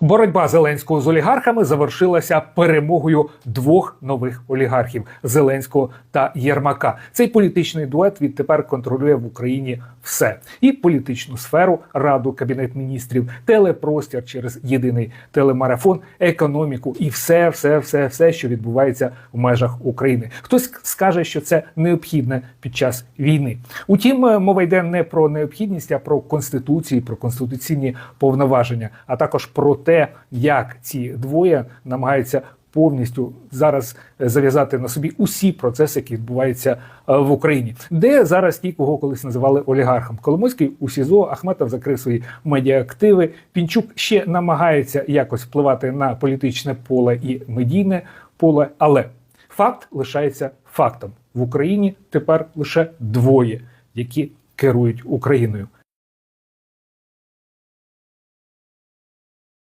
Боротьба Зеленського з олігархами завершилася перемогою двох нових олігархів Зеленського та Єрмака. Цей політичний дует відтепер контролює в Україні все: і політичну сферу, раду, кабінет міністрів, телепростір через єдиний телемарафон, економіку і все, все, все, все, що відбувається в межах України. Хтось скаже, що це необхідне під час війни. Утім, е, мова йде не про необхідність, а про конституції, про конституційні повноваження, а також про те, як ці двоє намагаються повністю зараз е, зав'язати на собі усі процеси, які відбуваються е, в Україні, де зараз ті, кого колись називали олігархом. Коломойський у СІЗО Ахметов закрив свої медіаактиви. Пінчук ще намагається якось впливати на політичне поле і медійне поле, але факт лишається фактом: в Україні тепер лише двоє, які керують Україною.